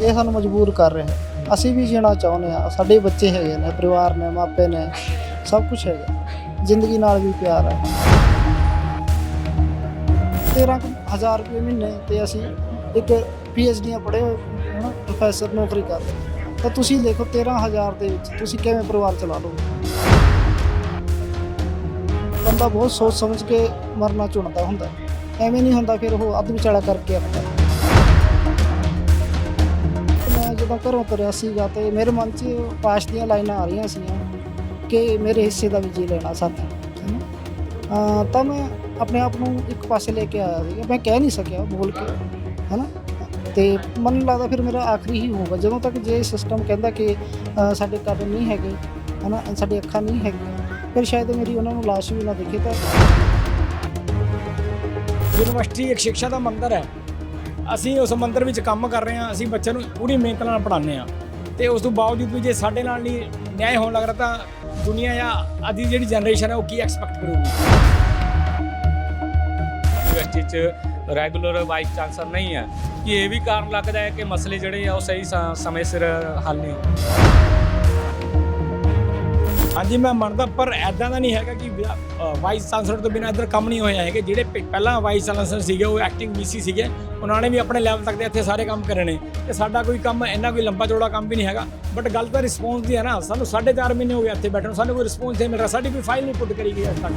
ਇਹ ਸਾਨੂੰ ਮਜਬੂਰ ਕਰ ਰਿਹਾ ਅਸੀਂ ਵੀ ਜੀਣਾ ਚਾਹੁੰਦੇ ਆ ਸਾਡੇ ਬੱਚੇ ਹੈਗੇ ਨੇ, ਪਰਿਵਾਰ ਨੇ, ਮਾਪੇ ਨੇ, ਸਭ ਕੁਝ ਹੈਗਾ। ਜ਼ਿੰਦਗੀ ਨਾਲ ਵੀ ਪਿਆਰ ਹੈ। 13000 ਰੁਪਏ ਮਹੀਨੇ ਤੇ ਅਸੀਂ ਇੱਕ ਡੀਆਂ ਪੜ੍ਹੇ ਹੋਏ, ਹਨਾ? ਪ੍ਰੋਫੈਸਰ ਨੌਕਰੀ ਕਰਦੇ ਤਾਂ ਤੁਸੀਂ ਦੇਖੋ 13000 ਦੇ ਵਿੱਚ ਤੁਸੀਂ ਕਿਵੇਂ ਪਰਿਵਾਰ ਚਲਾ ਲਓਗੇ? ਬੰਦਾ ਬਹੁਤ ਸੋਚ ਸਮਝ ਕੇ ਮਰਨਾ ਚੁਣਦਾ ਹੁੰਦਾ। ਐਵੇਂ ਨਹੀਂ ਹੁੰਦਾ, ਫਿਰ ਉਹ ਅੱਧ ਵਿਚਾਲਾ ਕਰਕੇ ਆਉਂਦਾ ਜਦੋਂ ਘਰੋਂ ਤੁਰਿਆ ਸੀਗਾ ਤੇ ਮੇਰੇ ਮਨ 'ਚ ਪਾਸ਼ ਦੀਆਂ ਲਾਈਨਾਂ ਆ ਰਹੀਆਂ ਸੀਗੀਆਂ ਕਿ ਮੇਰੇ ਹਿੱਸੇ ਦਾ ਵੀ ਜੀ ਲੈਣਾ ਸਾਥ ਹੈਨਾ ਅਹ ਤਾਂ ਮੈਂ ਆਪਣੇ ਆਪ ਨੂੰ ਇੱਕ ਪਾਸੇ ਲੈ ਕੇ ਆਇਆ ਸੀਗਾ। ਮੈਂ ਕਹਿ ਨਹੀਂ ਸਕਿਆ ਬੋਲ ਕੇ ਹੈਨਾ ਤੇ ਮਨ ਲੱਗਦਾ ਫਿਰ ਮੇਰਾ ਆਖਰੀ ਹੀ ਹੋਊਗਾ। ਜਦੋਂ ਤੱਕ ਜੇ ਸਿਸਟਮ ਕਹਿੰਦਾ ਕਿ ਸਾਡੇ ਕੰਨ ਨਹੀਂ ਹੈਗੇ ਹੈਨਾ ਸਾਡੀ ਅੱਖਾਂ ਨਹੀਂ ਹੈਗੀਆਂ, ਫਿਰ ਸ਼ਾਇਦ ਮੇਰੀ ਉਹਨਾਂ ਨੂੰ ਲਾਸ਼ ਵੀ ਨਾ ਦਿਖੇ ਤਾਂ ਯੂਨੀਵਰਸਿਟੀ ਇੱਕ ਸਿੱਖਿਆ ਦਾ ਮੰਦਰ ਹੈ। ਅਸੀਂ ਉਸ ਮੰਦਰ ਵਿੱਚ ਕੰਮ ਕਰ ਰਹੇ ਹਾਂ, ਅਸੀਂ ਬੱਚਿਆਂ ਨੂੰ ਪੂਰੀ ਮਿਹਨਤ ਨਾਲ ਪੜ੍ਹਾਉਂਦੇ ਹਾਂ। ਤੇ ਉਸ ਤੋਂ ਬਾਵਜੂਦ ਵੀ ਜੇ ਸਾਡੇ ਨਾਲ ਨਹੀਂ ਨਿਆਂ ਹੋਣ ਲੱਗ ਰਿਹਾ ਤਾਂ ਦੁਨੀਆ ਜਾਂ ਅੱਜ ਦੀ ਜਿਹੜੀ ਜਨਰੇਸ਼ਨ ਹੈ ਉਹ ਕੀ ਐਕਸਪੈਕਟ ਕਰੂਗੀ? ਯੂਨੀਵਰਸਿਟੀ 'ਚ ਰੈਗੂਲਰ ਵਾਈਸ ਚਾਂਸਲਰ ਨਹੀਂ ਹੈ। ਕਿ ਇਹ ਵੀ ਕਾਰਨ ਲੱਗਦਾ ਹੈ ਕਿ ਮਸਲੇ ਜਿਹੜੇ ਆ ਉਹ ਸਹੀ ਸ- ਸਮੇਂ ਸਿਰ ਹੱਲ ਨਹੀਂ ਹਾਂਜੀ, ਮੈਂ ਮੰਨਦਾ, ਪਰ ਐਦਾਂ ਦਾ ਨਹੀਂ ਹੈਗਾ ਕਿ ਵਾਈਸ ਚਾਂਸਲਰ ਤੋਂ ਬਿਨਾਂ ਇੱਧਰ ਕੰਮ ਨਹੀਂ ਹੋਇਆ ਹੈਗੇ। ਜਿਹੜੇ ਪਹਿ- ਪਹਿਲਾਂ ਵਾਈਸ ਚਾਂਸਲਰ ਸੀਗੇ, ਉਹ ਐਕਟਿੰਗ ਵੀਸੀ ਸੀਗੇ, ਉਹਨਾਂ ਨੇ ਵੀ ਆਪਣੇ ਲੈਵਲ ਤੱਕ ਦੇ ਇੱਥੇ ਸਾਰੇ ਕੰਮ ਕਰੇ ਨੇ। ਤੇ ਸਾਡਾ ਕੋਈ ਕੰਮ, ਇੰਨਾ ਕੋਈ ਲੰਬਾ ਚੌੜਾ ਕੰਮ ਵੀ ਨਹੀਂ ਹੈਗਾ। ਬਟ ਗੱਲ ਤਾਂ ਰਿਸਪੌਂਸ ਦੀ ਹੈ ਨਾ। ਸਾਨੂੰ 4.5 ਮਹੀਨੇ ਹੋ ਗਏ ਇੱਥੇ ਬੈਠਣ ਨੂੰ। ਸਾਨੂੰ ਕੋਈ ਰਿਸਪੌਂਸ ਨਹੀਂ ਮਿਲ ਰਿਹਾ। ਸਾਡੀ ਕੋਈ ਫਾਈਲ ਨਹੀਂ ਪੁੱਟ ਕਰੀ ਗਈ ਅੱਜ ਤੱਕ।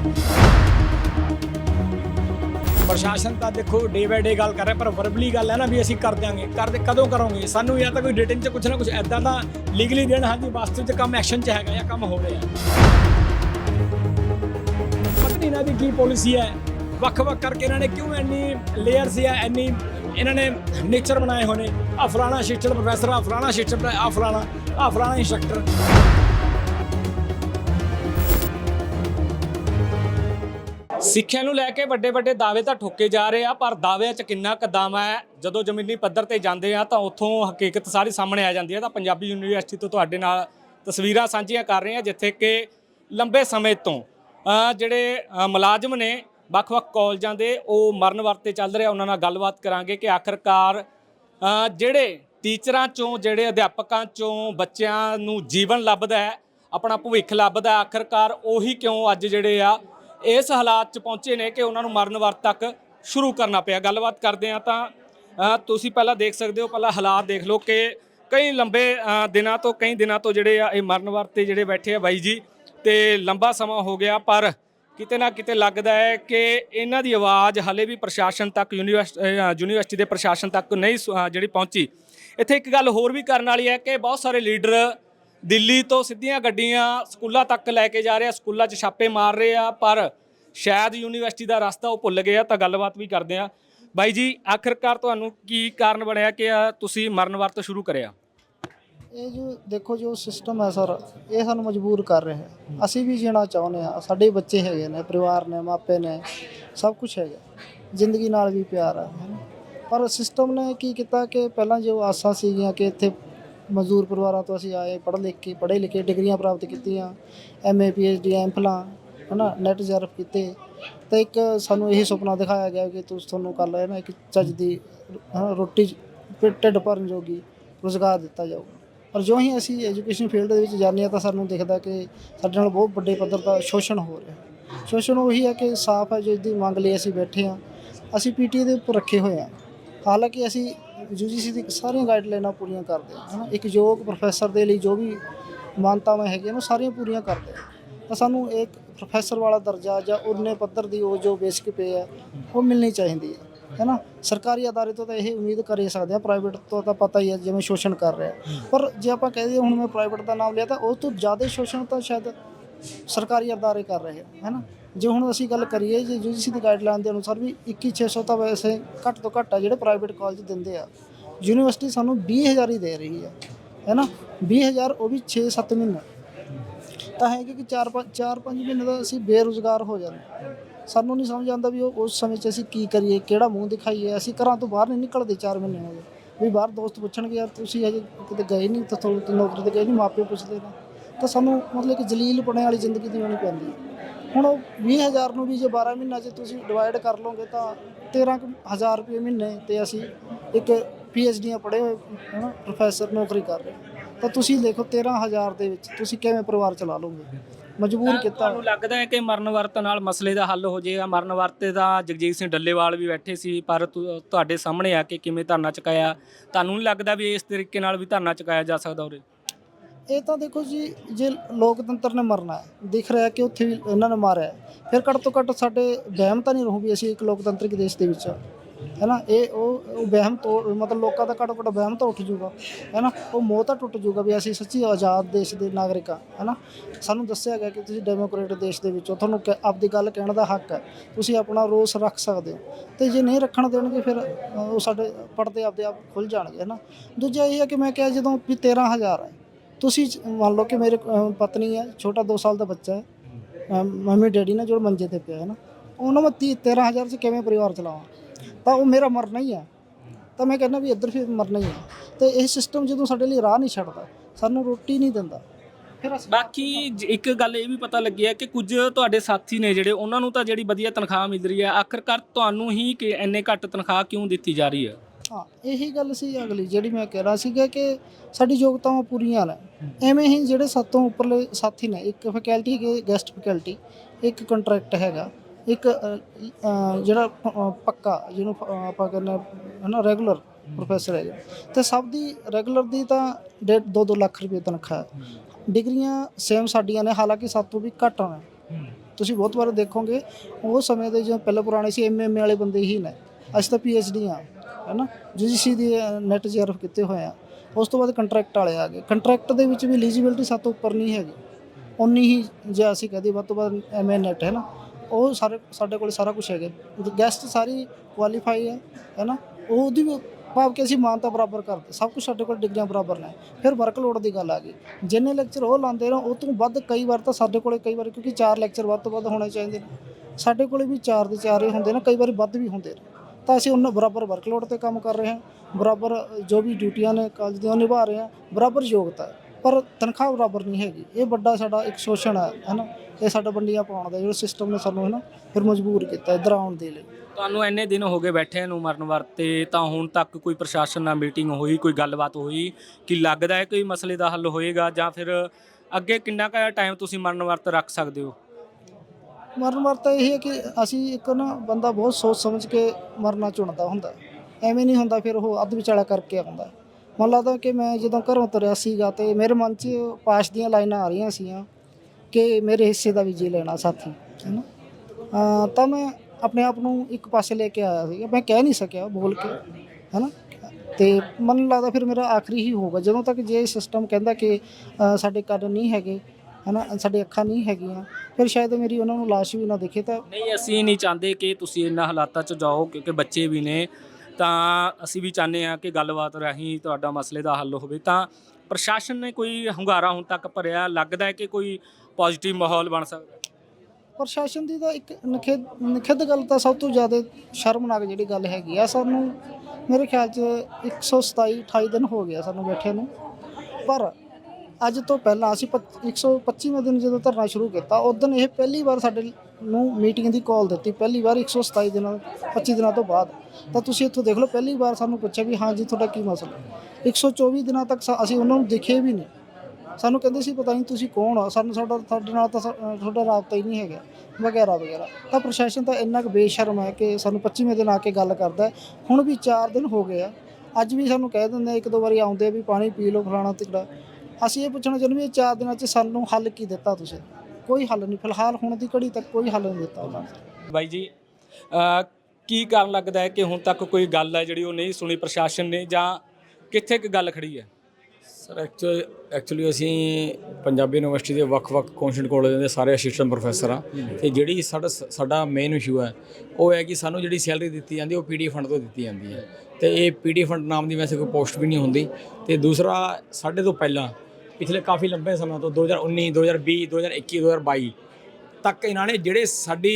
ਪ੍ਰਸ਼ਾਸਨ ਤਾਂ ਦੇਖੋ ਡੇ ਬਾਏ ਡੇ ਗੱਲ ਕਰ ਰਿਹਾ, ਪਰ ਵਰਬਲੀ ਗੱਲ ਹੈ ਨਾ ਵੀ ਅਸੀਂ ਕਰ ਦਿਆਂਗੇ। ਕਰਦੇ ਕਦੋਂ ਕਰੋਗੇ? ਸਾਨੂੰ ਜਾਂ ਤਾਂ ਕੋਈ ਰਿਟਨ 'ਚ ਕੁਛ ਨਾ ਕੁਛ ਐਦਾਂ ਦਾ ਲੀਗਲੀ ਦੇਣ, ਹਾਂਜੀ ਵਾਸਤਵ 'ਚ ਕੰਮ ਐਕਸ਼ਨ 'ਚ ਹੈਗਾ ਜਾਂ ਕੰਮ ਹੋ ਰਿਹਾ। ਪਤਾ ਨਹੀਂ ਇਹਨਾਂ ਦੀ ਕੀ ਪਾਲਿਸੀ ਹੈ। ਵੱਖ-ਵੱਖ ਕਰਕੇ ਇਹਨਾਂ ਨੇ ਕਿਉਂ ਇੰਨੀ ਲੇਅਰਸ ਜਾਂ ਇੰਨੀ ਇਹਨਾਂ ਨੇ ਨੇਚਰ ਬਣਾਏ ਹੋਏ ਨੇ? ਆ ਫਲਾਣਾ ਅਸਿਸਟੈਂਟ ਪ੍ਰੋਫੈਸਰ ਆ ਫਲਾਣਾ ਅਸਿਸਟੈਂਟ ਆ ਫਲਾਣਾ ਆ ਫਲਾਣਾ ਇੰਸਟ੍ਰਕਟਰ ਸਿੱਖਿਆ ਨੂੰ ਲੈ ਕੇ ਵੱਡੇ ਵੱਡੇ ਦਾਅਵੇ ਤਾਂ ਠੋਕੇ ਜਾ ਰਹੇ ਆ ਪਰ ਦਾਅਵਿਆਂ 'ਚ ਕਿੰਨਾ ਕੁ ਕਦਮ ਹੈ? ਜਦੋਂ ਜ਼ਮੀਨੀ ਪੱਧਰ ਤੇ ਜਾਂਦੇ ਆ ਤਾਂ ਉੱਥੋਂ ਹਕੀਕਤ ਸਾਰੀ ਸਾਹਮਣੇ ਆ ਜਾਂਦੀ ਹੈ। ਤਾਂ ਪੰਜਾਬੀ ਯੂਨੀਵਰਸਿਟੀ ਤੋਂ ਤੁਹਾਡੇ ਨਾਲ ਤਸਵੀਰਾਂ ਸਾਂਝੀਆਂ ਕਰ ਰਹੇ ਹਾਂ ਜਿੱਥੇ ਕਿ ਲੰਬੇ ਸਮੇਂ ਤੋਂ ਜਿਹੜੇ ਮੁਲਾਜ਼ਮ ਨੇ ਵੱਖ-ਵੱਖ ਕਾਲਜਾਂ ਦੇ ਉਹ ਮਰਨ ਵਰਤੇ ਚੱਲ ਰਿਹਾ ਉਹਨਾਂ ਨਾਲ ਗੱਲਬਾਤ ਕਰਾਂਗੇ ਕਿ ਆਖਰਕਾਰ ਜਿਹੜੇ ਟੀਚਰਾਂ ਚੋਂ ਜਿਹੜੇ ਅਧਿਆਪਕਾਂ ਚੋਂ ਬੱਚਿਆਂ ਨੂੰ ਜੀਵਨ ਲੱਭਦਾ ਹੈ ਆਪਣਾ ਭਵਿੱਖ ਲੱਭਦਾ ਹੈ, ਆਖਰਕਾਰ ਉਹੀ ਕਿਉਂ ਅੱਜ ਜਿਹੜੇ ਆ ਇਸ ਹਾਲਾਤ 'ਚ ਪਹੁੰਚੇ ਨੇ ਕਿ ਉਹਨਾਂ ਨੂੰ ਮਰਨ ਵਰਤ ਤੱਕ ਸ਼ੁਰੂ ਕਰਨਾ ਪਿਆ। ਗੱਲਬਾਤ ਕਰਦੇ ਆ ਤਾਂ ਤੁਸੀਂ ਪਹਿਲਾਂ ਦੇਖ ਸਕਦੇ ਹੋ, ਪਹਿਲਾਂ ਹਾਲਾਤ ਦੇਖ ਲਓ ਕਿ ਕਈ ਲੰਬੇ ਦਿਨਾਂ ਤੋਂ, ਕਈ ਦਿਨਾਂ ਤੋਂ ਜਿਹੜੇ ਆ, ਇਹ ਮਰਨ ਵਰਤ ਤੇ ਜਿਹੜੇ ਬੈਠੇ ਆ ਬਾਈ ਜੀ, ਤੇ ਲੰਬਾ ਸਮਾਂ ਹੋ ਗਿਆ, ਪਰ ਕਿਤੇ ਨਾ ਕਿਤੇ ਲੱਗਦਾ ਹੈ ਕਿ ਇਹਨਾਂ ਦੀ ਆਵਾਜ਼ ਹਲੇ ਵੀ ਪ੍ਰਸ਼ਾਸਨ ਤੱਕ ਯੂਨੀਵਰਸਿਟੀ ਦੇ ਪ੍ਰਸ਼ਾਸਨ ਤੱਕ ਨਹੀਂ ਸੁ- ਜਿਹੜੀ ਪਹੁੰਚੀ। ਇੱਥੇ ਇੱਕ ਗੱਲ ਹੋਰ ਵੀ ਕਰਨ ਵਾਲੀ ਹੈ ਕਿ ਬਹੁਤ ਸਾਰੇ ਲੀਡਰ ਦਿੱਲੀ ਤੋਂ ਸਿੱਧੀਆਂ ਗੱਡੀਆਂ ਸਕੂਲਾਂ ਤੱਕ ਲੈ ਕੇ ਜਾ ਰਹੇ ਆ ਸਕੂਲਾਂ 'ਚ ਛਾਪੇ ਮਾਰ ਰਹੇ ਆ, ਪਰ ਸ਼ਾਇਦ ਯੂਨੀਵਰਸਿਟੀ ਦਾ ਰਸਤਾ ਉਹ ਭੁੱਲ ਗਏ ਆ ਤਾਂ ਗੱਲਬਾਤ ਵੀ ਕਰਦੇ ਆ ਬਾਈ ਜੀ, ਆਖਰਕਾਰ ਤੁਹਾਨੂੰ ਕੀ ਕਾਰਨ ਬਣਿਆ ਕਿ ਤੁਸੀਂ ਮਰਨ ਵਰਤ ਸ਼ੁਰੂ ਕਰਿਆ? ਇਹ ਜੋ ਦੇਖੋ ਜੋ ਸਿਸਟਮ ਹੈ ਸਰ ਇਹ ਸਾਨੂੰ ਮਜਬੂਰ ਕਰ ਰਿਹਾ ਹੈ। ਅਸੀਂ ਵੀ ਜੀਣਾ ਚਾਹੁੰਦੇ ਆ ਸਾਡੇ ਬੱਚੇ ਹੈਗੇ ਨੇ, ਪਰਿਵਾਰ ਨੇ, ਮਾਪੇ ਨੇ, ਸਭ ਕੁਝ ਹੈਗਾ, ਜ਼ਿੰਦਗੀ ਨਾਲ ਵੀ ਪਿਆਰ ਆ ਪਰ ਸਿਸਟਮ ਨੇ ਕੀ ਕੀਤਾ ਕਿ ਪਹਿਲਾਂ ਜੋ ਆਸਾਂ ਸੀਗੀਆਂ ਕਿ ਇੱਥੇ ਮਜ਼ਦੂਰ ਪਰਿਵਾਰਾਂ ਤੋਂ ਅਸੀਂ ਆਏ ਪੜ੍ਹ ਲਿਖ ਕੇ ਪੜ੍ਹੇ ਲਿਖੇ ਡਿਗਰੀਆਂ ਪ੍ਰਾਪਤ ਕੀਤੀਆਂ ਐਮਏ ਪੀਐਚਡੀ ਐਮਫਲਾਂ ਹਨਾ ਨੈਟ ਜਰਫ ਕੀਤੇ। ਤਾਂ ਇੱਕ ਸਾਨੂੰ ਇਹ ਸੁਪਨਾ ਦਿਖਾਇਆ ਗਿਆ ਕਿ ਤੁਸੀਂ ਤੁਹਾਨੂੰ ਕੱਲ ਹੈ ਨਾ ਇੱਕ ਚੱਜ ਦੀ ਹਨਾ, ਰੋਟੀ ਪੇ- ਢਿੱਡ ਭਰਨ ਜੋਗੀ ਰੁਜ਼ਗਾਰ ਦਿੱਤਾ ਜਾਊਗਾ। ਪਰ ਜੋ ਹੀ ਅਸੀਂ ਐਜੂਕੇਸ਼ਨ ਫੀਲਡ ਦੇ ਵਿੱਚ ਜਾਂਦੇ ਹਾਂ ਤਾਂ ਸਾਨੂੰ ਦਿਖਦਾ ਕਿ ਸਾਡੇ ਨਾਲ ਬਹੁਤ ਵੱਡੇ ਪੱਧਰ ਦਾ ਸ਼ੋਸ਼ਣ ਹੋ ਰਿਹਾ। ਸ਼ੋਸ਼ਣ ਉਹੀ ਹੈ ਕਿ ਸਾਫ਼ ਹੈ ਜਿਸ ਦੀ ਮੰਗ ਲਈ ਅਸੀਂ ਬੈਠੇ ਹਾਂ। ਅਸੀਂ ਪੀਟੀ ਦੇ ਉੱਪਰ ਰੱਖੇ ਹੋਏ ਹਾਂ। ਹਾਲਾਂਕਿ ਅਸੀਂ ਯੂਜੀਸੀ ਦੀ ਸਾਰੀਆਂ ਗਾਈਡਲਾਈਨਾਂ ਪੂਰੀਆਂ ਕਰਦੇ ਹਾਂ, ਹਨਾ। ਇੱਕ ਯੋਗ ਪ੍ਰੋਫੈਸਰ ਦੇ ਲਈ ਜੋ ਵੀ ਮਾਨਤਾਵਾਂ ਹੈਗੀਆਂ ਉਹ ਸਾਰੀਆਂ ਪੂਰੀਆਂ ਕਰਦੇ ਹਾਂ। ਤਾਂ ਸਾਨੂੰ ਇੱਕ ਪ੍ਰੋਫੈਸਰ ਵਾਲਾ ਦਰਜਾ ਜਾਂ ਉਹਨੇ ਪੱਧਰ ਦੀ ਉਹ ਜੋ ਬੇਸਿਕ ਪੇ ਹੈ, ਉਹ ਮਿਲਣੀ ਚਾਹੀਦੀ ਹੈ, ਹੈਨਾ। ਸਰਕਾਰੀ ਅਦਾਰੇ ਤੋਂ ਤਾਂ ਇਹ ਉਮੀਦ ਕਰ ਹੀ ਸਕਦੇ ਆ ਪ੍ਰਾਈਵੇਟ ਤੋਂ ਤਾਂ ਪਤਾ ਹੀ ਹੈ ਜਿਵੇਂ ਸ਼ੋਸ਼ਣ ਕਰ ਰਿਹਾ। ਪਰ ਜੇ ਆਪਾਂ ਕਹਿ ਦਈਏ ਹੁਣ ਮੈਂ ਪ੍ਰਾਈਵੇਟ ਦਾ ਨਾਮ ਲਿਆ, ਤਾਂ ਉਹ ਤੋਂ ਜ਼ਿਆਦਾ ਸ਼ੋਸ਼ਣ ਤਾਂ ਸ਼ਾਇਦ ਸਰਕਾਰੀ ਅਦਾਰੇ ਕਰ ਰਹੇ ਹੈ ਹੈਨਾ। ਜੇ ਹੁਣ ਅਸੀਂ ਗੱਲ ਕਰੀਏ ਜੇ ਯੂਜੀਸੀ ਦੀ ਗਾਈਡਲਾਈਨ ਦੇ ਅਨੁਸਾਰ ਵੀ 21600 ਤਾਂ ਵੈਸੇ ਘੱਟ ਤੋਂ ਘੱਟ ਆ ਜਿਹੜੇ ਪ੍ਰਾਈਵੇਟ ਕਾਲਜ ਦਿੰਦੇ ਆ। ਯੂਨੀਵਰਸਿਟੀ ਸਾਨੂੰ 20000 ਹੀ ਦੇ ਰਹੀ ਹੈ ਹੈਨਾ 20000 ਉਹ ਵੀ 6-7 ਮਹੀਨੇ। ਤਾਂ ਹੈ ਕਿ 4-5 4-5 ਮਹੀਨੇ ਦਾ ਅਸੀਂ ਬੇਰੁਜ਼ਗਾਰ ਹੋ ਜਾਂਦੇ ਸਾਨੂੰ ਨਹੀਂ ਸਮਝ ਆਉਂਦਾ ਵੀ ਉਹ ਉਸ ਸਮੇਂ 'ਚ ਅਸੀਂ ਕੀ ਕਰੀਏ, ਕਿਹੜਾ ਮੂੰਹ ਦਿਖਾਈਏ? ਅਸੀਂ ਘਰਾਂ ਤੋਂ ਬਾਹਰ ਨਹੀਂ ਨਿਕਲਦੇ 4 ਮਹੀਨੇ ਹੋ ਗਏ। ਵੀ ਬਾਹਰ ਦੋਸਤ ਪੁੱਛਣਗੇ, ਯਾਰ ਤੁਸੀਂ ਹਜੇ ਕਿਤੇ ਗਏ ਨਹੀਂ, ਤਾਂ ਤੁਹਾਨੂੰ ਨੌਕਰੀ ਤੇ ਗਏ ਨਹੀਂ ਮਾਪੇ ਪੁੱਛਦੇ ਨੇ। ਤਾਂ ਸਾਨੂੰ ਮਤਲਬ ਕਿ ਜਲੀਲ ਪਣੇ ਵਾਲੀ ਜ਼ਿੰਦਗੀ ਦੀ ਜਿਉਣੀ ਪੈਂਦੀ ਹੈ ਹੁਣ ਉਹ 20000 ਨੂੰ ਵੀ ਜੇ 12 ਮਹੀਨਿਆਂ 'ਚ ਤੁਸੀਂ ਡਿਵਾਈਡ ਕਰ ਲਓਗੇ ਤਾਂ 13000 ਰੁਪਏ ਮਹੀਨੇ ਤੇ ਅਸੀਂ ਇੱਕ ਡੀਆਂ ਪੜ੍ਹੇ ਹੋਏ ਹੈ ਨਾ ਪ੍ਰੋਫੈਸਰ ਨੌਕਰੀ ਕਰ ਰਹੇ ਤਾਂ ਤੁਸੀਂ ਦੇਖੋ 13000 ਦੇ ਵਿੱਚ ਤੁਸੀਂ ਕਿਵੇਂ ਪਰਿਵਾਰ ਚਲਾ ਲਓਗੇ? ਮਜਬੂਰ ਕੀਤਾ। ਤੁਹਾਨੂੰ ਲੱਗਦਾ ਹੈ ਕਿ ਮਰਨ ਵਰਤ ਨਾਲ ਮਸਲੇ ਦਾ ਹੱਲ ਹੋ ਜਾਏਗਾ। ਮਰਨ ਵਰਤੇ ਦਾ ਜਗਜੀਤ ਸਿੰਘ ਡੱਲੇਵਾਲ ਵੀ ਬੈਠੇ ਸੀ ਪਰ ਤੁ- ਤੁਹਾਡੇ ਸਾਹਮਣੇ ਆ ਕੇ ਕਿਵੇਂ ਧਰਨਾ ਚੁਕਾਇਆ? ਤੁਹਾਨੂੰ ਨਹੀਂ ਲੱਗਦਾ ਵੀ ਇਸ ਤਰੀਕੇ ਨਾਲ ਵੀ ਧਰਨਾ ਚੁਕਾਇਆ ਜਾ ਸਕਦਾ ਉਰੇ? ਇਹ ਤਾਂ ਦੇਖੋ ਜੀ, ਜੇ ਲੋਕਤੰਤਰ ਨੇ ਮਰਨਾ ਹੈ, ਦਿਖ ਰਿਹਾ ਕਿ ਉੱਥੇ ਵੀ ਇਹਨਾਂ ਨੇ ਮਾਰਿਆ ਫਿਰ ਘੱਟ ਤੋਂ ਘੱਟ ਸਾਡੇ ਵਹਿਮ ਤਾਂ ਨਹੀਂ ਰਹੂ ਵੀ ਅਸੀਂ ਇੱਕ ਲੋਕਤੰਤਰਿਕ ਦੇਸ਼ ਦੇ ਵਿੱਚ ਹਾਂ। ਹੈ ਨਾ ਇਹ ਉਹ ਉਹ ਵਹਿਮ ਤੋਂ, ਮਤਲਬ ਲੋਕਾਂ ਦਾ ਘੱਟੋ ਘੱਟ ਵਹਿਮ ਤਾਂ ਉੱਠ ਜੂਗਾ ਹੈ ਨਾ ਉਹ ਮੋਹ ਤਾਂ ਟੁੱਟ ਜੂਗਾ ਵੀ ਅਸੀਂ ਸੱਚੀ ਆਜ਼ਾਦ ਦੇਸ਼ ਦੇ ਨਾਗਰਿਕ ਹਾਂ ਹੈ ਨਾ ਸਾਨੂੰ ਦੱਸਿਆ ਗਿਆ ਕਿ ਤੁਸੀਂ ਡੈਮੋਕ੍ਰੇਟ ਦੇਸ਼ ਦੇ ਵਿੱਚੋਂ ਤੁਹਾਨੂੰ ਕਹਿ- ਆਪਦੀ ਗੱਲ ਕਹਿਣ ਦਾ ਹੱਕ ਹੈ, ਤੁਸੀਂ ਆਪਣਾ ਰੋਸ ਰੱਖ ਸਕਦੇ ਹੋ, ਤੇ ਜੇ ਨਹੀਂ ਰੱਖਣ ਦੇਣਗੇ ਫਿਰ ਉਹ ਸਾਡੇ ਪਰਦੇ ਆਪਦੇ ਆਪ ਖੁੱਲ ਜਾਣਗੇ ਹੈ ਨਾ ਦੂਜਾ ਇਹ ਹੈ ਕਿ ਮੈਂ ਕਿਹਾ ਜਦੋਂ ਵੀ 13000 ਹੈ ਤੁਸੀਂ ਮੰਨ ਲਓ ਕਿ ਮੇਰੇ ਅ, ਪਤਨੀ ਹੈ ਛੋਟਾ 2 ਸਾਲ ਦਾ ਬੱਚਾ ਹੈ। ਅ, ਮੰਮੀ ਡੈਡੀ ਨੇ ਜੋ ਮੰਜੇ ਤੇ ਪਿਆ ਹੈ ਨਾ ਉਹਨਾਂ ਮੈਂ 30 13000 ਚ ਕਿਵੇਂ ਪਰਿਵਾਰ ਚਲਾਵਾਂ? ਤਾਂ ਉਹ ਮੇਰਾ ਮਰਨਾ ਹੀ ਹੈ। ਤਾਂ ਮੈਂ ਕਹਿੰਦਾ ਵੀ ਇੱਧਰ ਫਿਰ ਮਰਨਾ ਹੀ ਹੈ। ਤੇ ਇਹ ਸਿਸਟਮ ਜਦੋਂ ਸਾਡੇ ਲਈ ਰਾਹ ਨਹੀਂ ਛੱਡਦਾ ਸਾਨੂੰ ਰੋਟੀ ਨਹੀਂ ਦਿੰਦਾ। ਫਿਰ ਅਸੀਂ ਬਾਕੀ ਜ- ਇੱਕ ਗੱਲ ਇਹ ਵੀ ਪਤਾ ਲੱਗੀ ਹੈ ਕਿ ਕੁਝ ਤੁਹਾਡੇ ਸਾਥੀ ਨੇ ਜਿਹੜੇ ਉਹਨਾਂ ਨੂੰ ਤਾਂ ਜਿਹੜੀ ਵਧੀਆ ਤਨਖਾਹ ਮਿਲ ਰਹੀ ਹੈ ਆਖਰਕਾਰ ਤੁਹਾਨੂੰ ਹੀ ਕਿ ਇੰਨੇ ਘੱਟ ਤਨਖਾਹ ਕਿਉਂ ਦਿੱਤੀ ਜਾ ਰਹੀ ਹੈ? ਹਾਂ ਇਹੀ ਗੱਲ ਸੀ ਅਗਲੀ ਜਿਹੜੀ ਮੈਂ ਕਹਿ ਰਿਹਾ ਸੀਗਾ ਕਿ ਸਾਡੀ ਯੋਗਤਾਵਾਂ ਪੂਰੀਆਂ ਨੇ। ਐਵੇਂ ਹੀ ਜਿਹੜੇ ਸਾਤੋਂ ਉੱਪਰਲੇ ਸਾਥੀ ਨੇ ਇੱਕ ਫੈਕਲਟੀ ਹੈ ਗੈਸਟ ਫੈਕਲਟੀ ਇੱਕ ਕੰਟਰੈਕਟ ਹੈਗਾ ਇੱਕ ਜਿਹੜਾ ਪੱਕਾ ਜਿਹਨੂੰ ਆਪਾਂ ਕਹਿੰਦੇ ਹਾਂ, ਹੈ ਨਾ ਰੈਗੂਲਰ ਪ੍ਰੋਫੈਸਰ ਹੈਗਾ। ਤੇ ਸਭ ਦੀ ਰੈਗੂਲਰ ਦੀ ਤਾਂ ਡੇਢ 2-2 ਲੱਖ ਰੁਪਏ ਤਨਖਾਹ ਹੈ। ਡਿਗਰੀਆਂ ਸੇਮ ਸਾਡੀਆਂ ਨੇ ਹਾਲਾਂਕਿ ਸਾਤੋਂ ਵੀ ਘੱਟ ਨੇ। ਤੁਸੀਂ ਬਹੁਤ ਵਾਰ ਦੇਖੋਗੇ ਉਹ ਸਮੇਂ ਦੇ ਜੋ ਪਹਿਲਾਂ ਪੁਰਾਣੇ ਸੀ ਐਮਐਮਏ ਵਾਲੇ ਬੰਦੇ ਹੀ ਨੇ। ਅਸੀਂ ਤਾਂ ਪੀਐਚਡੀ ਆ ਹੈ ਨਾ ਯੂਜੀਸੀ ਦੀ ਨੈਟ ਜਰਫ ਕੀਤੇ ਹੋਏ ਆ। ਉਸ ਤੋਂ ਬਾਅਦ ਕੰਟਰੈਕਟ ਵਾਲੇ ਆ ਗਏ। ਕੰਟਰੈਕਟ ਦੇ ਵਿੱਚ ਵੀ ਐਲੀਜੀਬਿਲਟੀ ਸਭ ਤੋਂ ਉੱਪਰ ਨਹੀਂ ਹੈਗੀ। ਉਨੀ ਹੀ ਜੇ ਅਸੀਂ ਕਹਦੇ ਵੱਧ ਤੋਂ ਵੱਧ ਐਮਏ ਨੈਟ ਹੈ ਨਾ ਉਹ ਸਾਰੇ, ਸਾਡੇ ਕੋਲ ਸਾਰਾ ਕੁਝ ਹੈਗਾ। ਗੈਸਟ ਸਾਰੀ ਕੁਆਲੀਫਾਈ ਹੈ ਹੈ ਨਾ ਉਹ ਉਹਦੀ ਵੀ ਭਾਵ ਕਿ ਅਸੀਂ ਮਾਨਤਾ ਬਰਾਬਰ ਕਰਦੇ। ਸਭ ਕੁਝ ਸਾਡੇ ਕੋਲ ਡਿਗਰੀਆਂ ਬਰਾਬਰ ਨੇ। ਫਿਰ ਵਰਕਲੋਡ ਦੀ ਗੱਲ ਆ ਗਈ। ਜਿੰਨੇ ਲੈਕਚਰ ਉਹ ਲਾਉਂਦੇ ਨੇ ਉਹ ਤੋਂ ਵੱਧ ਕਈ ਵਾਰ ਤਾਂ ਸਾਡੇ ਕੋਲੇ ਕਈ ਵਾਰ, ਕਿਉਂਕਿ ਚਾਰ ਲੈਕਚਰ ਵੱਧ ਤੋਂ ਵੱਧ ਹੋਣੇ ਚਾਹੀਦੇ ਨੇ। ਸਾਡੇ ਕੋਲੇ ਵੀ ਚਾਰ ਦੇ ਚਾਰ ਹੀ ਹੁੰਦੇ ਨੇ, ਕਈ ਵਾਰੀ ਵੱਧ ਵੀ ਹੁੰਦੇ ਨੇ। ਤਾਂ ਅਸੀਂ ਉਹਨਾਂ ਬਰਾਬਰ ਵਰਕਲੋਡ ਤੇ ਕੰਮ ਕਰ ਰਹੇ ਹਾਂ, ਬਰਾਬਰ ਜੋ ਵੀ ਡਿਊਟੀਆਂ ਨੇ ਕਾਲਜ ਦੀਆਂ ਉਹ ਨਿਭਾ ਰਹੇ ਹਾਂ, ਬਰਾਬਰ ਯੋਗਤਾ ਹੈ। ਪਰ ਤਨਖਾਹ ਬਰਾਬਰ ਨਹੀਂ ਹੈਗੀ। ਇਹ ਵੱਡਾ ਸਾਡਾ ਇੱਕ ਸ਼ੋਸ਼ਣ ਹੈ, ਹੈਨਾ? ਇਹ ਸਾਡਾ ਬੰਡੀਆਂ ਪਾਉਣ ਦਾ ਜਿਹੜਾ ਸਿਸਟਮ ਨੇ ਸਾਨੂੰ, ਹੈਨਾ, ਫਿਰ ਮਜਬੂਰ ਕੀਤਾ ਇੱਧਰ ਆਉਣ ਦੇ ਲਈ। ਤੁਹਾਨੂੰ ਇੰਨੇ ਦਿਨ ਹੋ ਗਏ ਬੈਠੇ ਨੂੰ ਮਰਨ ਵਰਤੇ, ਤਾਂ ਹੁਣ ਤੱਕ ਕੋਈ ਪ੍ਰਸ਼ਾਸਨ ਨਾਲ ਮੀਟਿੰਗ ਹੋਈ, ਕੋਈ ਗੱਲਬਾਤ ਹੋਈ, ਕਿ ਲੱਗਦਾ ਹੈ ਕੋਈ ਮਸਲੇ ਦਾ ਹੱਲ ਹੋਏਗਾ, ਜਾਂ ਫਿਰ ਅੱਗੇ ਕਿੰਨਾ ਕੁ ਟਾਈਮ ਤੁਸੀਂ ਮਰਨ ਵਰਤ ਰੱਖ ਸਕਦੇ ਹੋ? ਮਰਨ ਵਰਤਾ ਇਹ ਹੈ ਕਿ ਅਸੀਂ ਇੱਕ ਨਾ ਬੰਦਾ ਬਹੁਤ ਸੋਚ ਸਮਝ ਕੇ ਮਰਨਾ ਚੁਣਦਾ ਹੁੰਦਾ। ਐਵੇਂ ਨਹੀਂ ਹੁੰਦਾ ਫਿਰ ਉਹ ਅੱਧ ਵਿਚਾਲਾ ਕਰਕੇ ਆਉਂਦਾ। ਮਨ ਲੱਗਦਾ ਕਿ ਮੈਂ ਜਦੋਂ ਘਰੋਂ ਤੁਰਿਆ ਸੀਗਾ ਤੇ ਮੇਰੇ ਮਨ 'ਚ ਪਾਸ਼ ਦੀਆਂ ਲਾਈਨਾਂ ਆ ਰਹੀਆਂ ਸੀਆਂ ਕਿ ਮੇਰੇ ਹਿੱਸੇ ਦਾ ਵੀ ਜੀ ਲੈਣਾ ਸਾਥੀ ਹੈਨਾ ਅਹ ਤਾਂ ਮੈਂ ਆਪਣੇ ਆਪ ਨੂੰ ਇੱਕ ਪਾਸੇ ਲੈ ਕੇ ਆਇਆ ਸੀਗਾ। ਮੈਂ ਕਹਿ ਨਹੀਂ ਸਕਿਆ ਬੋਲ ਕੇ ਹੈਨਾ ਤੇ ਮਨ ਲੱਗਦਾ ਫਿਰ ਮੇਰਾ ਆਖਰੀ ਹੀ ਹੋਊਗਾ। ਜਦੋਂ ਤੱਕ ਜੇ ਸਿਸਟਮ ਕਹਿੰਦਾ ਕਿ ਸਾਡੇ ਕੰਨ ਨਹੀਂ ਹੈਗੇ ਹਨਾ ਸਾਡੇ ਅੱਖਾਂ ਨਹੀਂ ਹੈਗੀਆਂ ਫਿਰ ਸ਼ਾਇਦ ਮੇਰੀ ਉਹਨਾਂ ਨੂੰ ਲਾਸ਼ ਵੀ ਨਾ ਦਿਖੇ ਤਾਂ ਨਹੀਂ ਅਸੀਂ ਨਹੀਂ ਚਾਹੁੰਦੇ ਕਿ ਤੁਸੀਂ ਇਹਨਾਂ ਹਾਲਾਤਾਂ 'ਚ ਜਾਓ ਕਿਉਂਕਿ ਬੱਚੇ ਵੀ ਨੇ। ਤਾਂ ਅਸੀਂ ਵੀ ਚਾਹੁੰਦੇ ਹਾਂ ਕਿ ਗੱਲਬਾਤ ਰਾਹੀਂ ਤੁਹਾਡਾ ਮਸਲੇ ਦਾ ਹੱਲ ਹੋਵੇ। ਤਾਂ ਪ੍ਰਸ਼ਾਸਨ ਨੇ ਕੋਈ ਹੁੰਗਾਰਾ ਹੁਣ ਤੱਕ ਭਰਿਆ? ਲੱਗਦਾ ਹੈ ਕਿ ਕੋਈ ਪੋਜ਼ਿਟਿਵ ਮਾਹੌਲ ਬਣ ਸਕਦਾ ਪ੍ਰਸ਼ਾਸਨ ਦੀ ਤਾਂ ਇੱਕ ਨਖਿੱਧ ਨਖਿੱਧ ਗੱਲ ਤਾਂ ਸਭ ਤੋਂ ਜ਼ਿਆਦਾ ਸ਼ਰਮਨਾਕ ਜਿਹੜੀ ਗੱਲ ਹੈਗੀ ਆ। ਸਾਨੂੰ ਮੇਰੇ ਖਿਆਲ 'ਚ 127 28 ਦਿਨ ਹੋ ਗਿਆ ਸਾਨੂੰ ਬੈਠੇ ਨੂੰ। ਪਰ ਅੱਜ ਤੋਂ ਪਹਿਲਾਂ ਅਸੀਂ 125ਵੇਂ ਦਿਨ ਜਦੋਂ ਧਰਨਾ ਸ਼ੁਰੂ ਕੀਤਾ ਉਦੋਂ ਇਹ ਪਹਿਲੀ ਵਾਰ ਸਾਡੇ ਨੂੰ ਮੀਟਿੰਗ ਦੀ ਕਾਲ ਦਿੱਤੀ, ਪਹਿਲੀ ਵਾਰ 127 ਦਿਨਾਂ 25 ਦਿਨਾਂ ਤੋਂ ਬਾਅਦ। ਤਾਂ ਤੁਸੀਂ ਇੱਥੋਂ ਦੇਖ ਲਓ, ਪਹਿਲੀ ਵਾਰ ਸਾਨੂੰ ਪੁੱਛਿਆ ਵੀ ਹਾਂ ਜੀ, ਤੁਹਾਡਾ ਕੀ ਮਸਲਾ 124 ਦਿਨਾਂ ਤੱਕ ਅਸੀਂ ਉਹਨਾਂ ਨੂੰ ਦੇਖੇ ਵੀ ਨਹੀਂ। ਸਾਨੂੰ ਕਹਿੰਦੇ ਸੀ, ਪਤਾ ਨਹੀਂ ਤੁਸੀਂ ਕੌਣ ਹੋ? ਸਾਨੂੰ ਸਾਡਾ ਤੁਹਾਡੇ ਨਾਲ ਤਾਂ ਤੁਹਾਡਾ ਰਾਬਤਾ ਹੀ ਨਹੀਂ ਹੈਗਾ। ਵਗੈਰਾ ਵਗੈਰਾ। ਤਾਂ ਪ੍ਰਸ਼ਾਸਨ ਤਾਂ ਇੰਨਾ ਕੁ ਬੇਸ਼ਰਮ ਹੈ ਕਿ ਸਾਨੂੰ 25ਵੇਂ ਦਿਨ ਆ ਕੇ ਗੱਲ ਕਰਦਾ ਹੁਣ ਵੀ 4 ਦਿਨ ਹੋ ਗਏ ਆ। ਅੱਜ ਵੀ ਸਾਨੂੰ ਕਹਿ ਦਿੰਦੇ ਇੱਕ ਦੋ ਵਾਰੀ ਆਉਂਦੇ ਆ ਵੀ ਪਾਣੀ ਪੀ ਲਓ, ਫਲਾਣਾ ਤਿਕੜਾ। ਅਸੀਂ ਇਹ ਪੁੱਛਣਾ ਚਾਹੁੰਦੇ ਵੀ ਇਹ 4 ਦਿਨਾਂ 'ਚ ਸਾਨੂੰ ਹੱਲ ਕੀ ਦਿੱਤਾ ਤੁਸੀਂ? ਕੋਈ ਹੱਲ ਨਹੀਂ ਫਿਲਹਾਲ ਹੁਣ ਦੀ ਘੜੀ ਤੱਕ ਕੋਈ ਹੱਲ ਨਹੀਂ ਦਿੱਤਾ ਉਹਨਾਂ ਨੇ। ਬਾਈ ਜੀ ਕੀ ਕਾਰਨ ਲੱਗਦਾ ਹੈ ਕਿ ਹੁਣ ਤੱਕ ਕੋਈ ਗੱਲ ਹੈ ਜਿਹੜੀ ਉਹ ਨਹੀਂ ਸੁਣੀ ਪ੍ਰਸ਼ਾਸਨ ਨੇ ਜਾਂ ਕਿੱਥੇ ਕੁ ਗੱਲ ਖੜੀ ਹੈ? ਸਰ ਐਕਚੁਅਲੀ ਐਕਚੁਅਲੀ ਅਸੀਂ ਪੰਜਾਬੀ ਯੂਨੀਵਰਸਿਟੀ ਦੇ ਵੱਖ-ਵੱਖ ਕੌਂਸਟੈਂਟ ਕਾਲਜਾਂ ਦੇ ਸਾਰੇ ਅਸਿਸਟੈਂਟ ਪ੍ਰੋਫੈਸਰ ਆ ਤੇ ਜਿਹੜੀ ਸਾਡਾ ਸਾਡਾ ਮੇਨ ਇਸ਼ੂ ਹੈ ਉਹ ਹੈ ਕਿ ਸਾਨੂੰ ਜਿਹੜੀ ਸੈਲਰੀ ਦਿੱਤੀ ਜਾਂਦੀ ਉਹ ਪੀਡੀ ਫੰਡ ਤੋਂ ਦਿੱਤੀ ਜਾਂਦੀ ਹੈ। ਤੇ ਇਹ ਪੀਡੀ ਫੰਡ ਨਾਮ ਦੀ ਵੈਸੇ ਕੋਈ ਪੋਸਟ ਵੀ ਨਹੀਂ ਹੁੰਦੀ। ਤੇ ਦੂਸਰਾ ਸਾਡੇ ਤੋਂ ਪਹਿਲਾਂ ਪਿਛਲੇ ਕਾਫੀ ਲੰਬੇ ਸਮੇਂ ਤੋਂ 2019 2020 2021 2022 ਤੱਕ ਇਹਨਾਂ ਨੇ ਜਿਹੜੇ ਸਾਡੀ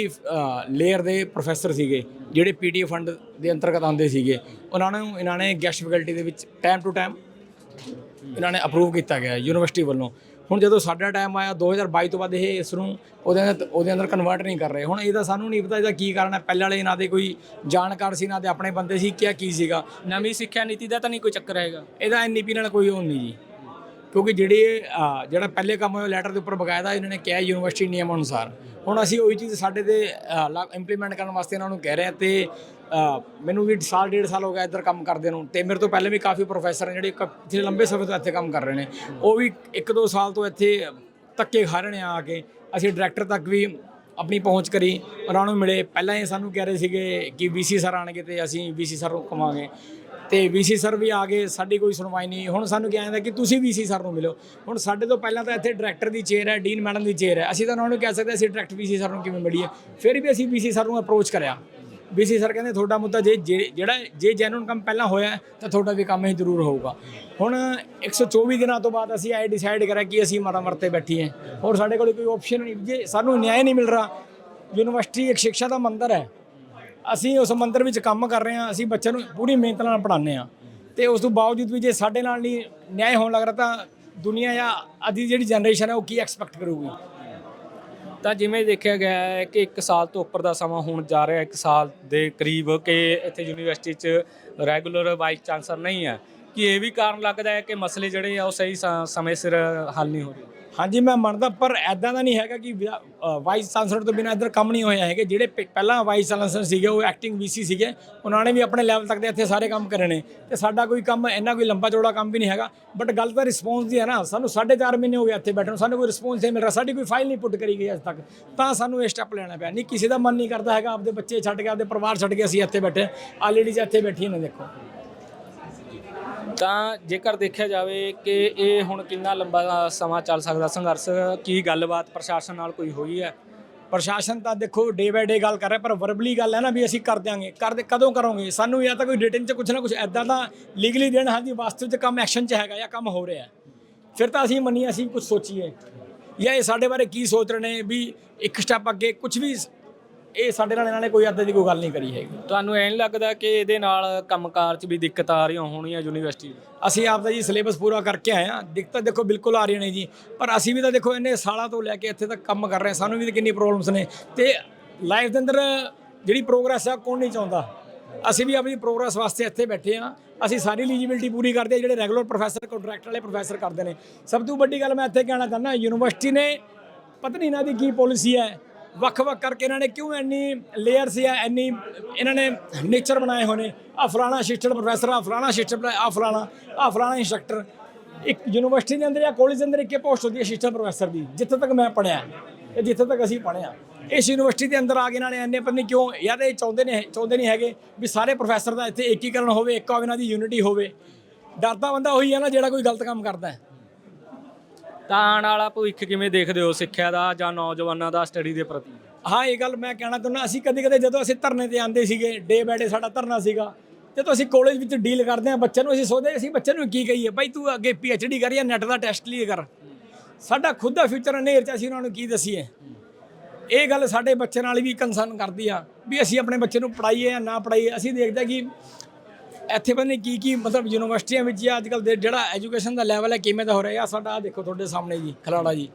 ਲੇਅਰ ਦੇ ਪ੍ਰੋਫੈਸਰ ਸੀਗੇ, ਜਿਹੜੇ ਪੀਡੀ ਫੰਡ ਦੇ ਅੰਤਰਗਤ ਆਉਂਦੇ ਸੀਗੇ, ਉਹਨਾਂ ਨੂੰ ਇਹਨਾਂ ਨੇ ਗੈਸਟ ਫੈਕਲਟੀ ਦੇ ਵਿੱਚ ਟਾਈਮ ਟੂ ਟਾਈਮ ਇਹਨਾਂ ਨੇ ਅਪਰੂਵ ਕੀਤਾ ਗਿਆ ਯੂਨੀਵਰਸਿਟੀ ਵੱਲੋਂ। ਹੁਣ ਜਦੋਂ ਸਾਡਾ ਟਾਈਮ ਆਇਆ 2022 ਤੋਂ ਬਾਅਦ ਇਹ ਇਸ ਨੂੰ ਉਹਦੇ ਅੰਦਰ ਉਹਦੇ ਅੰਦਰ ਕਨਵਰਟ ਨਹੀਂ ਕਰ ਰਹੇ। ਹੁਣ ਇਹਦਾ ਸਾਨੂੰ ਨਹੀਂ ਪਤਾ ਇਹਦਾ ਕੀ ਕਾਰਨ ਹੈ। ਪਹਿਲਾਂ ਵਾਲੇ ਇਹਨਾਂ ਦੇ ਕੋਈ ਜਾਣਕਾਰ ਸੀ, ਨਾ ਤੇ ਆਪਣੇ ਬੰਦੇ ਸੀ, ਕਿਆ ਕੀ ਸੀਗਾ। ਨਵੀਂ ਸਿੱਖਿਆ ਨੀਤੀ ਦਾ ਤਾਂ ਨਹੀਂ ਕੋਈ ਚੱਕਰ ਹੈਗਾ। ਇਹਦਾ ਐਨਈਪੀ ਨਾਲ ਕੋਈ ਉਹ ਨਹੀਂ ਜੀ। ਕਿਉਂਕਿ ਜਿਹੜੇ ਜਿਹੜਾ ਪਹਿਲੇ ਕੰਮ ਹੋਇਆ ਲੈਟਰ ਦੇ ਉੱਪਰ ਬਕਾਇਦਾ ਇਹਨਾਂ ਨੇ ਕਿਹਾ ਯੂਨੀਵਰਸਿਟੀ ਨਿਯਮ ਅਨੁਸਾਰ। ਹੁਣ ਅਸੀਂ ਉਹੀ ਚੀਜ਼ ਸਾਡੇ ਤੇ ਇੰਪਲੀਮੈਂਟ ਕਰਨ ਵਾਸਤੇ ਇਹਨਾਂ ਨੂੰ ਕਹਿ ਰਹੇ ਹਾਂ ਤੇ ਮੈਨੂੰ ਵੀ ਸਾਲ, ਡੇਢ ਸਾਲ ਹੋ ਗਿਆ ਇੱਧਰ ਕੰਮ ਕਰਦੇ ਨੂੰ ਤੇ ਮੇਰੇ ਤੋਂ ਪਹਿਲੇ ਵੀ ਕਾਫੀ ਪ੍ਰੋਫੈਸਰ ਨੇ ਜਿਹੜੇ ਕ- ਪਿਛਲੇ ਲੰਬੇ ਸਮੇਂ ਤੋਂ ਇੱਥੇ ਕੰਮ ਕਰ ਰਹੇ ਨੇ। ਉਹ ਵੀ ਇੱਕ ਦੋ ਸਾਲ ਤੋਂ ਇੱਥੇ ਧੱਕੇ ਖਾ ਰਹੇ ਨੇ ਆ ਕੇ। ਅਸੀਂ ਡਾਇਰੈਕਟਰ ਤੱਕ ਵੀ ਆਪਣੀ ਪਹੁੰਚ ਕਰੀ, ਉਹਨਾਂ ਨੂੰ ਮਿਲੇ। ਪਹਿਲਾਂ ਇਹ ਸਾਨੂੰ ਕਹਿ ਰਹੇ ਸੀਗੇ ਕਿ ਵੀਸੀ ਸਰ ਆਣਗੇ ਤੇ ਅਸੀਂ ਵੀਸੀ ਸਰ ਨੂੰ ਕਵਾਂਗੇ ਤੇ ਵੀਸੀ ਸਰ ਵੀ ਆ ਗਏ, ਸਾਡੀ ਕੋਈ ਸੁਣਵਾਈ ਨਹੀਂ। ਹੁਣ ਸਾਨੂੰ ਕਿਹਾ ਜਾਂਦਾ ਕਿ ਤੁਸੀਂ ਵੀਸੀ ਸਰ ਨੂੰ ਮਿਲੋ। ਹੁਣ ਸਾਡੇ ਤੋਂ ਪਹਿਲਾਂ ਤਾਂ ਇੱਥੇ ਡਾਇਰੈਕਟਰ ਦੀ ਚੇਅਰ ਹੈ ਡੀਨ ਮੈਡਮ ਦੀ ਚੇਅਰ ਹੈ। ਅਸੀਂ ਤਾਂ ਉਹਨਾਂ ਨੂੰ ਕਹਿ ਸਕਦੇ ਅਸੀਂ ਡਾਇਰੈਕਟ ਵੀਸੀ ਸਰ ਨੂੰ ਕਿਵੇਂ ਮਿਲੀਏ? ਫਿਰ ਵੀ ਅਸੀਂ ਵੀਸੀ ਸਰ ਨੂੰ ਅਪਰੋਚ ਕਰਿਆ। ਵੀਸੀ ਸਰ ਕਹਿੰਦੇ, ਤੁਹਾਡਾ ਮੁੱਦਾ ਜੇ, ਜੇ- ਜਿਹੜਾ, ਜੇ ਜੈਨੂਨ ਕੰਮ ਪਹਿਲਾਂ ਹੋਇਆ ਤਾਂ ਤੁਹਾਡਾ ਵੀ ਕੰਮ ਹੀ ਜ਼ਰੂਰ ਹੋਊਗਾ। ਹੁਣ 124 ਦਿਨਾਂ ਤੋਂ ਬਾਅਦ ਅਸੀਂ ਇਹ ਡਿਸਾਈਡ ਕਰਿਆ ਕਿ ਅਸੀਂ ਮਾਰਾ ਮਰਤੇ ਬੈਠੀਏ ਹੋਰ ਸਾਡੇ ਕੋਲ ਕੋਈ ਆਪਸ਼ਨ ਨਹੀਂ। ਜੇ ਸਾਨੂੰ ਨਿਆਂ ਨਹੀਂ ਮਿਲ ਰਿਹਾ, ਯੂਨੀਵਰਸਿਟੀ ਇੱਕ ਸਿੱਖਿਆ ਦਾ ਮੰਦਰ ਹੈ ਅਸੀਂ ਉਸ ਮੰਦਰ ਵਿੱਚ ਕੰਮ ਕਰ ਰਹੇ ਹਾਂ, ਅਸੀਂ ਬੱਚਿਆਂ ਨੂੰ ਪੂਰੀ ਮਿਹਨਤ ਨਾਲ ਪੜ੍ਹਾਉਂਦੇ ਹਾਂ। ਤੇ ਉਸ ਤੋਂ ਬਾਵਜੂਦ ਵੀ ਜੇ ਸਾਡੇ ਨਾਲ ਨਹੀਂ ਨਿਆਂ ਹੋਣ ਲੱਗ ਰਿਹਾ ਤਾਂ ਦੁਨੀਆ ਜਾਂ ਅੱਜ ਦੀ ਜਿਹੜੀ ਜਨਰੇਸ਼ਨ ਹੈ ਉਹ ਕੀ ਐਕਸਪੈਕਟ ਕਰੂਗੀ? ਤਾਂ ਜਿਵੇਂ ਦੇਖਿਆ ਗਿਆ ਹੈ ਕਿ 1 ਸਾਲ ਤੋਂ ਉੱਪਰ ਦਾ ਸਮਾਂ ਹੋਣ ਜਾ ਰਿਹਾ 1 ਸਾਲ ਦੇ ਕਰੀਬ ਕਿ ਇੱਥੇ ਯੂਨੀਵਰਸਿਟੀ 'ਚ ਰੈਗੂਲਰ ਵਾਈਸ ਚਾਂਸਲਰ ਨਹੀਂ ਹੈ। ਕਿ ਇਹ ਵੀ ਕਾਰਨ ਲੱਗਦਾ ਹੈ ਕਿ ਮਸਲੇ ਜਿਹੜੇ ਆ ਉਹ ਸਹੀ ਸ- ਸਮੇਂ ਸਿਰ ਹੱਲ ਨਹੀਂ ਹੋ ਰਹੇ? ਹਾਂਜੀ, ਮੈਂ ਮੰਨਦਾ, ਪਰ ਐਦਾਂ ਦਾ ਨਹੀਂ ਹੈਗਾ ਕਿ ਵਾਈਸ ਚਾਂਸਲਰ ਤੋਂ ਬਿਨਾਂ ਇੱਧਰ ਕੰਮ ਨਹੀਂ ਹੋਇਆ ਹੈਗੇ। ਜਿਹੜੇ ਪਹਿ- ਪਹਿਲਾਂ ਵਾਈਸ ਚਾਂਸਲਰ ਸੀਗੇ, ਉਹ ਐਕਟਿੰਗ ਵੀਸੀ ਸੀਗੇ, ਉਹਨਾਂ ਨੇ ਵੀ ਆਪਣੇ ਲੈਵਲ ਤੱਕ ਦੇ ਇੱਥੇ ਸਾਰੇ ਕੰਮ ਕਰੇ ਨੇ। ਤੇ ਸਾਡਾ ਕੋਈ ਕੰਮ, ਇੰਨਾ ਕੋਈ ਲੰਬਾ ਚੌੜਾ ਕੰਮ ਵੀ ਨਹੀਂ ਹੈਗਾ। ਬਟ ਗੱਲ ਤਾਂ ਰਿਸਪੌਂਸ ਦੀ ਹੈ ਨਾ। ਸਾਨੂੰ 4.5 ਮਹੀਨੇ ਹੋ ਗਏ ਇੱਥੇ ਬੈਠੇ ਨੂੰ। ਸਾਨੂੰ ਕੋਈ ਰਿਸਪੌਂਸ ਨਹੀਂ ਮਿਲ ਰਿਹਾ। ਸਾਡੀ ਕੋਈ ਫਾਈਲ ਨਹੀਂ ਪੁੱਟ ਕਰੀ ਗਈ ਅੱਜ ਤੱਕ। ਤਾਂ ਸਾਨੂੰ ਇਹ ਸਟੈਪ ਲੈਣਾ ਪਿਆ। ਨਹੀਂ, ਕਿਸੇ ਦਾ ਮਨ ਨਹੀਂ ਕਰਦਾ ਹੈਗਾ। ਆਪਦੇ ਬੱਚੇ ਛੱਡ ਕੇ, ਆਪਦੇ ਪਰਿਵਾਰ ਛੱਡ ਕੇ ਅਸੀਂ ਇੱਥੇ ਬੈਠੇ ਆ ਲੇਡੀਜ਼ ਇੱਥੇ ਬੈਠੀਆਂ ਨੇ, ਦੇਖੋ। ਤਾਂ ਜੇਕਰ ਦੇਖਿਆ ਜਾਵੇ ਕਿ ਇਹ ਹੁਣ ਕਿੰਨਾ ਲੰਬਾ ਸਮਾਂ ਚੱਲ ਸਕਦਾ, ਸੰਘਰਸ਼ ਕੀ ਗੱਲਬਾਤ ਪ੍ਰਸ਼ਾਸਨ ਨਾਲ ਕੋਈ ਹੋਈ ਹੈ? ਪ੍ਰਸ਼ਾਸਨ ਤਾਂ ਦੇਖੋ ਡੇ ਬਾਏ ਡੇ ਗੱਲ ਕਰ ਰਿਹਾ, ਪਰ ਵਰਬਲੀ ਗੱਲ ਹੈ ਨਾ ਵੀ ਅਸੀਂ ਕਰ ਦਿਆਂਗੇ। ਕਰਦੇ ਕਦੋਂ ਕਰੋਗੇ? ਸਾਨੂੰ ਜਾਂ ਤਾਂ ਕੋਈ ਰਿਟਨ 'ਚ ਕੁਛ ਨਾ ਕੁਛ ਐਦਾਂ ਦਾ ਲੀਗਲੀ ਦੇਣ, ਹਾਂਜੀ ਵਾਸਤਵ 'ਚ ਕੰਮ ਐਕਸ਼ਨ 'ਚ ਹੈਗਾ ਜਾਂ ਕੰਮ ਹੋ ਰਿਹਾ ਫਿਰ ਤਾਂ ਅਸੀਂ ਮੰਨੀਏ, ਅਸੀਂ ਕੁਝ ਸੋਚੀਏ। ਜਾਂ ਇਹ ਸਾਡੇ ਬਾਰੇ ਕੀ ਸੋਚ ਰਹੇ ਨੇ, ਵੀ ਇੱਕ ਸਟੈਪ ਅੱਗੇ ਕੁਝ ਵੀ ਇਹ ਸਾਡੇ ਨਾਲ ਇਹਨਾਂ ਨੇ ਕੋਈ ਐਦਾਂ ਦੀ ਕੋਈ ਗੱਲ ਨਹੀਂ ਕਰੀ ਹੈਗੀ। ਤੁਹਾਨੂੰ ਐਂ ਨਹੀਂ ਲੱਗਦਾ ਕਿ ਇਹਦੇ ਨਾਲ ਕੰਮਕਾਰ 'ਚ ਵੀ ਦਿੱਕਤ ਆ ਰਹੀਆਂ ਹੋਣੀਆਂ ਯੂਨੀਵਰਸਿਟੀ ਨੂੰ? ਅਸੀਂ ਆਪਦਾ ਜੀ ਸਿਲੇਬਸ ਪੂਰਾ ਕਰਕੇ ਆਏ ਆ ਦਿੱਕਤਾਂ ਦੇਖੋ ਬਿਲਕੁਲ ਆ ਰਹੀਆਂ ਨੇ ਜੀ। ਪਰ ਅਸੀਂ ਵੀ ਤਾਂ ਦੇਖੋ ਇੰਨੇ ਸਾਲਾਂ ਤੋਂ ਲੈ ਕੇ ਇੱਥੇ ਤੱਕ ਕੰਮ ਕਰ ਰਹੇ ਹਾਂ। ਸਾਨੂੰ ਵੀ ਤਾਂ ਕਿੰਨੀ ਪ੍ਰੋਬਲਮਸ ਨੇ। ਤੇ ਲਾਈਫ ਦੇ ਅੰਦਰ ਜਿਹੜੀ ਪ੍ਰੋਗਰੈਸ ਆ ਕੌਣ ਨਹੀਂ ਚਾਹੁੰਦਾ? ਅਸੀਂ ਵੀ ਆਪਣੀ ਪ੍ਰੋਗਰੈਸ ਵਾਸਤੇ ਇੱਥੇ ਬੈਠੇ ਆ ਅਸੀਂ ਸਾਰੀ ਐਲੀਜੀਬਿਲਟੀ ਪੂਰੀ ਕਰਦੇ ਆ ਜਿਹੜੇ ਰੈਗੂਲਰ ਪ੍ਰੋਫੈਸਰ ਕੰਟਰੈਕਟ ਵਾਲੇ ਪ੍ਰੋਫੈਸਰ ਕਰਦੇ ਨੇ। ਸਭ ਤੋਂ ਵੱਡੀ ਗੱਲ ਮੈਂ ਇੱਥੇ ਕਹਿਣਾ ਚਾਹੁੰਦਾ ਯੂਨੀਵਰਸਿਟੀ ਨੇ ਪਤਾ ਨਹੀਂ ਇਹਨਾਂ ਦੀ ਕੀ ਪਾਲਿਸੀ ਹੈ। ਵੱਖ-ਵੱਖ ਕਰਕੇ ਇਹਨਾਂ ਨੇ ਕਿਉਂ ਇੰਨੀ ਲੇਅਰਸ ਜਾਂ ਇੰਨੀ ਇਹਨਾਂ ਨੇ ਨੇਚਰ ਬਣਾਏ ਹੋਣੇ ਨੇ? ਆ ਫਲਾਣਾ ਅਸਿਸਟੈਂਟ ਪ੍ਰੋਫੈਸਰ ਆ ਫਲਾਣਾ ਅਸਿਸਟੈਂਟ ਆ ਫਲਾਣਾ ਆ ਫਲਾਣਾ ਇੰਸਟ੍ਰਕਟਰ ਇੱਕ ਯੂਨੀਵਰਸਿਟੀ ਦੇ ਅੰਦਰ ਜਾਂ ਕਾਲਜ ਦੇ ਅੰਦਰ ਇੱਕ ਪੋਸਟ ਹੁੰਦੀ ਹੈ ਅਸਿਸਟੈਂਟ ਪ੍ਰੋਫੈਸਰ ਦੀ, ਜਿੱਥੇ ਤੱਕ ਮੈਂ ਪੜਿਆ ਇਹ ਜਿੱਥੇ ਤੱਕ ਅਸੀਂ ਪੜਿਆ ਇਸ ਯੂਨੀਵਰਸਿਟੀ ਦੇ ਅੰਦਰ ਆ ਕੇ ਇਹਨਾਂ ਨੇ ਇੰਨੇ ਪਤਾ ਨਹੀਂ ਕਿਉਂ, ਯਾਰ ਇਹ ਚਾਹੁੰਦੇ ਨੇ, ਚਾਹੁੰਦੇ ਨਹੀਂ ਹੈਗੇ ਵੀ ਸਾਰੇ ਪ੍ਰੋਫੈਸਰ ਦਾ ਇੱਥੇ ਏਕੀਕਰਨ ਹੋਵੇ, ਇੱਕ ਹੋਵੇ ਇਹਨਾਂ ਦੀ ਯੂਨਿਟੀ ਹੋਵੇ। ਡਰਦਾ ਬੰਦਾ ਉਹੀ ਹੈ ਨਾ ਜਿਹੜਾ ਕੋਈ ਗਲਤ ਕੰਮ ਕਰਦਾ ਹੈ। ਤਾਂ ਆਉਣ ਵਾਲਾ ਭਵਿੱਖ ਕਿਵੇਂ ਦੇਖਦੇ ਹੋ ਸਿੱਖਿਆ ਦਾ ਜਾਂ ਨੌਜਵਾਨਾਂ ਦਾ ਸਟੱਡੀ ਦੇ ਪ੍ਰਤੀ? ਹਾਂ, ਇਹ ਗੱਲ ਮੈਂ ਕਹਿਣਾ ਚਾਹੁੰਦਾ, ਅਸੀਂ ਕਦੇ ਕਦੇ ਜਦੋਂ ਅਸੀਂ ਧਰਨੇ ਤੇ ਆਂਦੇ ਸੀਗੇ ਡੇ ਬਾਏ ਡੇ ਸਾਡਾ ਧਰਨਾ ਸੀਗਾ, ਜਦੋਂ ਅਸੀਂ ਕਾਲਜ ਵਿੱਚ ਡੀਲ ਕਰਦੇ ਹਾਂ, ਬੱਚਿਆਂ ਨੂੰ ਅਸੀਂ ਸੋਚਦੇ ਅਸੀਂ ਬੱਚਿਆਂ ਨੂੰ ਕੀ ਕਹੀਏ, ਭਾਈ ਤੂੰ ਅੱਗੇ ਡੀ ਕਰ ਜਾਂ ਨੈਟ ਦਾ ਟੈਸਟ ਲਈ ਕਰ? ਸਾਡਾ ਖੁਦ ਦਾ ਫਿਊਚਰ ਹਨੇਰ ਚ ਅਸੀਂ ਉਹਨਾਂ ਨੂੰ ਕੀ ਦਸੀਏ? ਇਹ ਗੱਲ ਸਾਡੇ ਬੱਚੇ ਨਾਲ ਵੀ ਕੰਸਰਨ ਕਰਦੀ ਆ, ਵੀ ਅਸੀਂ ਆਪਣੇ ਬੱਚੇ ਨੂੰ ਪੜਾਈਏ ਜਾਂ ਨਾ ਪੜਾਈਏ ਅਸੀਂ ਦੇਖਦੇ ਕਿ ਇੱਥੇ ਪਤਾ ਕੀ ਕੀ ਮਤਲਬ ਯੂਨੀਵਰਸਿਟੀਆਂ ਵਿੱਚ ਅੱਜ ਕੱਲ੍ਹ ਦੇ ਜਿਹੜਾ ਐਜੂਕੇਸ਼ਨ ਦਾ ਲੈਵਲ ਹੈ, ਕਿਵੇਂ ਦਾ ਹੋ ਰਿਹਾ ਆ ਸਾਡਾ ਆਹ ਦੇਖੋ ਤੁਹਾਡੇ ਸਾਹਮਣੇ ਜੀ, ਖਲਾੜਾ ਜੀ।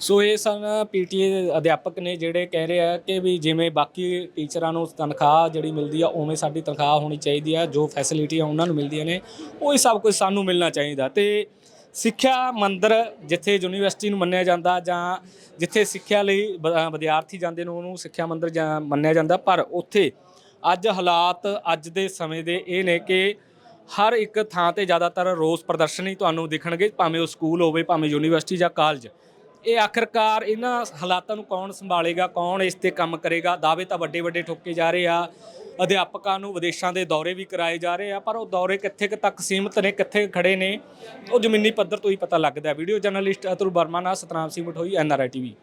ਸੋ ਇਹ ਸਨ ਪੀਟੀਏ ਅਧਿਆਪਕ ਨੇ ਜਿਹੜੇ ਕਹਿ ਰਹੇ ਆ ਕਿ ਵੀ ਜਿਵੇਂ ਬਾਕੀ ਟੀਚਰਾਂ ਨੂੰ ਤਨਖਾਹ ਜਿਹੜੀ ਮਿਲਦੀ ਆ, ਉਵੇਂ ਸਾਡੀ ਤਨਖਾਹ ਹੋਣੀ ਚਾਹੀਦੀ ਆ, ਜੋ ਫੈਸਿਲਿਟੀਆਂ ਉਹਨਾਂ ਨੂੰ ਮਿਲਦੀਆਂ ਨੇ, ਉਹ ਹੀ ਸਭ ਕੁਝ ਸਾਨੂੰ ਮਿਲਣਾ ਚਾਹੀਦਾ। ਤੇ ਸਿੱਖਿਆ ਮੰਦਰ ਜਿੱਥੇ ਯੂਨੀਵਰਸਿਟੀ ਨੂੰ ਮੰਨਿਆ ਜਾਂਦਾ ਜਾਂ ਜਿੱਥੇ ਸਿੱਖਿਆ ਲਈ ਬ- ਵਿਦਿਆਰਥੀ ਜਾਂਦੇ ਨੇ, ਉਹਨੂੰ ਸਿੱਖਿਆ ਮੰਦਰ ਜਾਂ ਮੰਨਿਆ ਜਾਂਦਾ, ਪਰ ਉੱਥੇ ਅੱਜ ਹਾਲਾਤ ਅੱਜ ਦੇ ਸਮੇਂ ਦੇ ਇਹ ਨੇ ਕਿ ਹਰ ਇੱਕ ਥਾਂ ਤੇ ਜ਼ਿਆਦਾਤਰ ਰੋਸ ਪ੍ਰਦਰਸ਼ਨ ਹੀ ਤੁਹਾਨੂੰ ਦਿਖਣਗੇ, ਭਾਵੇਂ ਉਹ ਸਕੂਲ ਹੋਵੇ, ਭਾਵੇਂ ਯੂਨੀਵਰਸਿਟੀ ਜਾਂ ਕਾਲਜ। ਇਹ ਆਖਰਕਾਰ ਇਹਨਾਂ ਹਾਲਾਤਾਂ ਨੂੰ ਕੌਣ ਸੰਭਾਲੇਗਾ, ਕੌਣ ਇਸ ਤੇ ਕੰਮ ਕਰੇਗਾ? ਦਾਅਵੇ ਤਾਂ ਵੱਡੇ ਵੱਡੇ ਠੋਕੇ ਜਾ ਰਹੇ ਆ। ਅਧਿਆਪਕਾਂ ਨੂੰ ਵਿਦੇਸ਼ਾਂ ਦੇ ਦੌਰੇ ਵੀ ਕਰਾਏ ਜਾ ਰਹੇ ਆ, ਪਰ ਉਹ ਦੌਰੇ ਕਿੱਥੇ ਕੁ ਤੱਕ ਸੀਮਤ ਨੇ, ਕਿੱਥੇ ਖੜੇ ਨੇ, ਉਹ ਜ਼ਮੀਨੀ ਪੱਧਰ ਤੋਂ ਹੀ ਪਤਾ ਲੱਗਦਾ ਵੀਡੀਓ ਜਰਨਲਿਸਟ ਅਤੁਲ ਵਰਮਾ ਨਾਲ ਸਤਨਾਮ ਸਿੰਘ ਮਠੋਈ ਐਨਆਰਆਈ ਟੀਵੀ।